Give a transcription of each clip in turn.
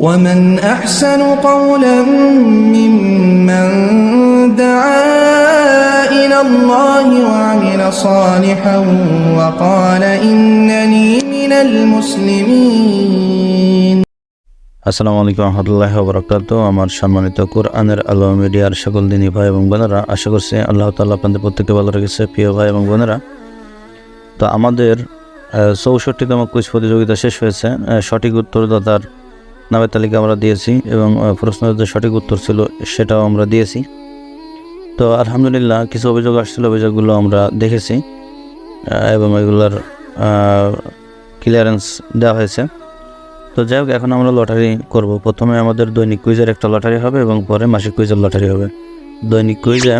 ومن أحسن قولا ممن دعا إلى الله وعمل صالحا وقال إنني من المسلمين আসসালামু আলাইকুম রহমতুল্লাহ বরকাত আমার সম্মানিত কোরআনের আলো মিডিয়ার সকল দিনী ভাই এবং বোনেরা আশা করছি আল্লাহ তাল্লাহ আপনাদের প্রত্যেকে ভালো রেখেছে প্রিয় ভাই এবং বোনেরা তো আমাদের চৌষট্টিতম কুইজ প্রতিযোগিতা শেষ হয়েছে আহ, সঠিক উত্তরদাতার নামের তালিকা আমরা দিয়েছি এবং প্রশ্নের যে সঠিক উত্তর ছিল সেটাও আমরা দিয়েছি। তো আলহামদুলিল্লাহ কিছু অভিযোগ আসছিল, অভিযোগগুলো আমরা দেখেছি এবং এগুলোর ক্লিয়ারেন্স দেওয়া হয়েছে। তো যাই হোক, এখন আমরা লটারি করব। প্রথমে আমাদের দৈনিক কুইজের একটা লটারি হবে এবং পরে মাসিক কুইজের লটারি হবে। দৈনিক কুইজে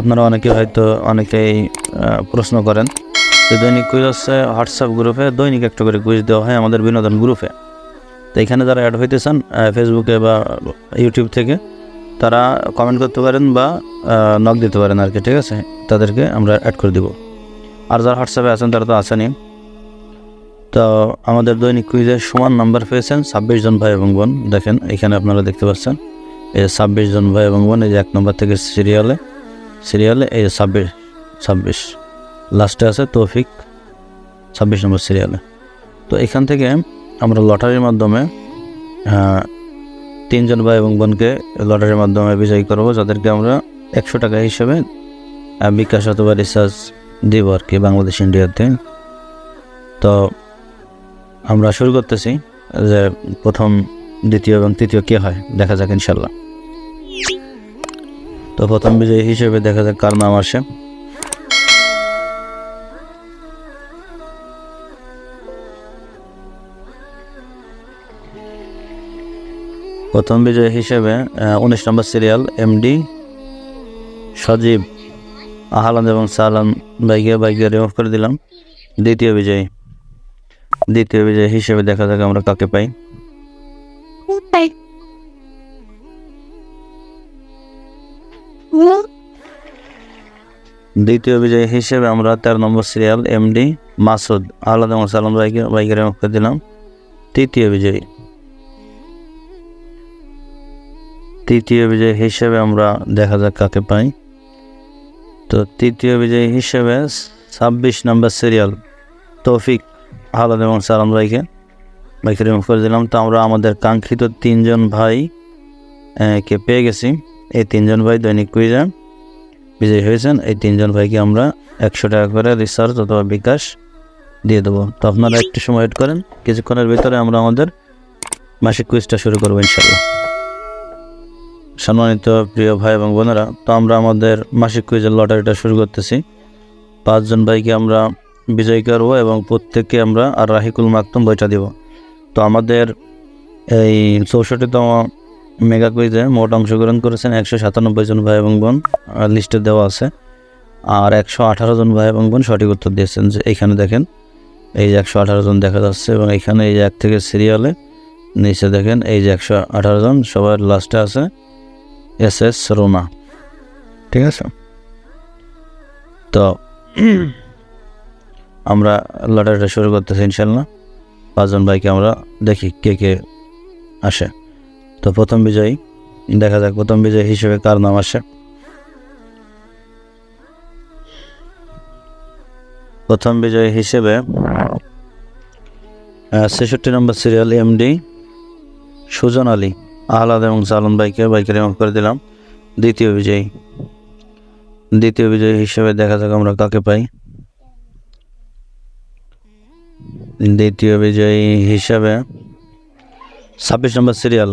আপনারা অনেকে হয়তো অনেকেই প্রশ্ন করেন যে দৈনিক কুইজ হচ্ছে হোয়াটসঅ্যাপ গ্রুপে দৈনিক একটা করে কুইজ দেওয়া হয় আমাদের বিনোদন গ্রুপে তো এখানে যারা অ্যাড হইতে চান ফেসবুকে বা ইউটিউব থেকে, তারা কমেন্ট করতে পারেন বা নক দিতে পারেন আর কি, ঠিক আছে? তাদেরকে আমরা অ্যাড করে দিব। আর যারা হোয়াটসঅ্যাপে আছেন, তারা তো আসেনি তো আমাদের দৈনিক কুইজে সমান নাম্বার পেয়েছেন ছাব্বিশ জন ভাই এবং বোন। দেখেন, এখানে আপনারা দেখতে পাচ্ছেন, এই ছাব্বিশ জন ভাই এবং বোন, এই যে এক নম্বর থেকে সিরিয়ালে সিরিয়ালে এই ছাব্বিশ ছাব্বিশ। লাস্টে আছে তৌফিক, ছাব্বিশ নম্বর সিরিয়ালে তো এখান থেকে আমরা লটারির মাধ্যমে তিনজন ভাই এবং বোনকে লটারির মাধ্যমে বিজয়ী করব, যাদেরকে আমরা একশো টাকা হিসেবে বিকাশ অথবা রিচার্জ দিব আর কি বাংলাদেশ, ইন্ডিয়াতে। তো আমরা শুরু করতেছি যে প্রথম, দ্বিতীয় এবং তৃতীয় কে হয়, দেখা যাক ইনশাল্লাহ তো প্রথম বিজয়ী হিসেবে দেখা যাক কার নাম আসে। প্রথম বিজয়ী হিসেবে উনিশ নম্বর সিরিয়াল এমডি সজীব আহলান এবং সালান বাইকে বাইকে রিমুভ করে দিলাম। দ্বিতীয় বিজয়ী। দ্বিতীয় বিজয় হিসেবে দেখা যাক আমরা কাকে পাই। দ্বিতীয় বিজয় হিসেবে আমরা তেরো নম্বর সিরিয়াল এমডি মাসুদ আহ্লাদ এবং সালাম বাইকে বাইকের করে দিলাম। তৃতীয় বিজয়ী তৃতীয় বিজয় হিসেবে আমরা দেখা যাক কাকে পাই। তো তৃতীয় বিজয়ী হিসেবে ছাব্বিশ নম্বর সিরিয়াল তৌফিক আহ্লাদ এবং সালাম ভাইকে রিমুভ করে দিলাম। তো আমরা আমাদের কাঙ্ক্ষিত তিনজন ভাই কে পেয়ে গেছি। এই তিনজন ভাই দৈনিক কুইজে বিজয়ী হয়েছেন। এই তিনজন ভাইকে আমরা একশো টাকা করে রিচার্জ অথবা বিকাশ দিয়ে দেবো। তো আপনারা একটু সময় ওয়েট করেন। কিছুক্ষণের ভিতরে আমরা আমাদের মাসিক কুইজটা শুরু করব ইনশাল্লাহ সম্মানিত প্রিয় ভাই এবং বোনেরা, তো আমরা আমাদের মাসিক কুইজের লটারিটা শুরু করতেছি। পাঁচজন ভাইকে আমরা বিজয়ী করব এবং প্রত্যেককে আমরা আর রাহিকুল মাকতুম বইটা দিব। তো আমাদের এই চৌষট্টিতম মেগা কুইজে মোট অংশগ্রহণ করেছেন একশো সাতানব্বই জন ভাই এবং বোন লিস্টে দেওয়া আছে। আর একশো আঠারো জন ভাই এবং বোন সঠিক উত্তর দিয়েছেন যে এইখানে দেখেন, এই যে একশো আঠারো জন দেখা যাচ্ছে এবং এখানে এই যে এক থেকে সিরিয়ালে, নিচে দেখেন এই যে একশো আঠারো জন, সবার লাস্টে আছে এস এস রোনা। ঠিক আছে? তো আমরা লটারিটা শুরু করতেছি ইনশাল্লাহ পাঁচজন ভাইকে আমরা দেখি কে কে আসে। তো প্রথম বিজয়ী, দেখা যাক প্রথম বিজয়ী হিসেবে কার নাম আসে। প্রথম বিজয়ী হিসেবে ছেষট্টি নম্বর সিরিয়াল এমডি সুজন আলী। আহ্লাদ এবং সালন ভাইকে বাইকে রিমুভ করে দিলাম। দ্বিতীয় বিজয়ী। দ্বিতীয় বিজয়ী হিসেবে দেখা যাক আমরা কাকে পাই। দ্বিতীয় বিজয়ী হিসাবে ছাব্বিশ নম্বর সিরিয়াল,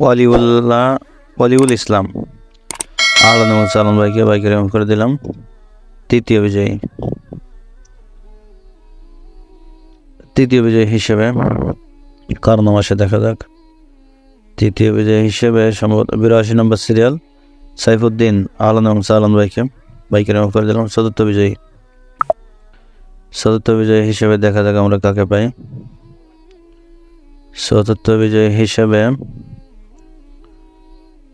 ওয়ালিউল্লাহ, ওয়ালিউল ইসলাম। আহলাদ এবং সালন ভাইকে বাইকে রিমুভ করে দিলাম। তৃতীয় বিজয়ী। তৃতীয় বিজয়ী হিসেবে কার নাম আসে দেখা যাক। তৃতীয় বিজয়ী হিসেবে সম্ভবত বিরাশি নম্বর সিরিয়াল সাইফুদ্দিন আলম এবং সালন ভাইকে বাইকে রিমুভ করে দিলাম চতুর্থ বিজয়ী। চতুর্থ বিজয়ী হিসেবে দেখা যাক আমরা কাকে পাই। চতুর্থ বিজয়ী হিসেবে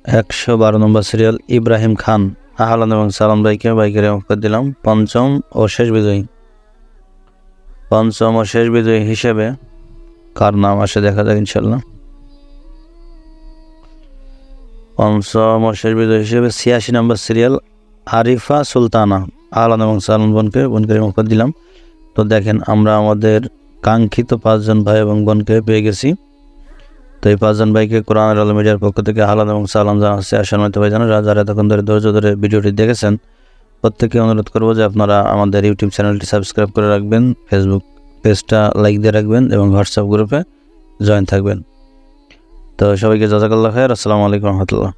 একশো বারো নম্বর সিরিয়াল ইব্রাহিম খান, আহলান এবং সালাম ভাইকে বাইকে রিমুভ করে দিলাম পঞ্চম ও শেষ বিজয়ী। পঞ্চম ও শেষ বিজয়ী হিসেবে কার নাম আসে দেখা যাক ইনশাল্লাহ পঞ্চম বিজয় হিসেবে ছিয়াশি নম্বর সিরিয়াল আরিফা সুলতানা। আহলান এবং সালাম বোনকে বোনকে করে দিলাম। তো দেখেন, আমরা আমাদের কাঙ্ক্ষিত পাঁচজন ভাই এবং বোনকে পেয়ে গেছি। তো এই পাঁচজন ভাইকে কোরআন আল মিডিয়ার পক্ষ থেকে আহলান এবং সালাম জানাচ্ছে। আসার মতো ভাই জানা যারা এতক্ষণ ধরে ধৈর্য ধরে ভিডিওটি দেখেছেন প্রত্যেকে অনুরোধ করব যে আপনারা আমাদের ইউটিউব চ্যানেলটি সাবস্ক্রাইব করে রাখবেন ফেসবুক পেজটা লাইক দিয়ে রাখবেন এবং হোয়াটসঅ্যাপ গ্রুপে জয়েন থাকবেন। তো সবাইকে জাজাকাল্লা খায় আসসালামু আলাইকুম রহমতুল্লাহ।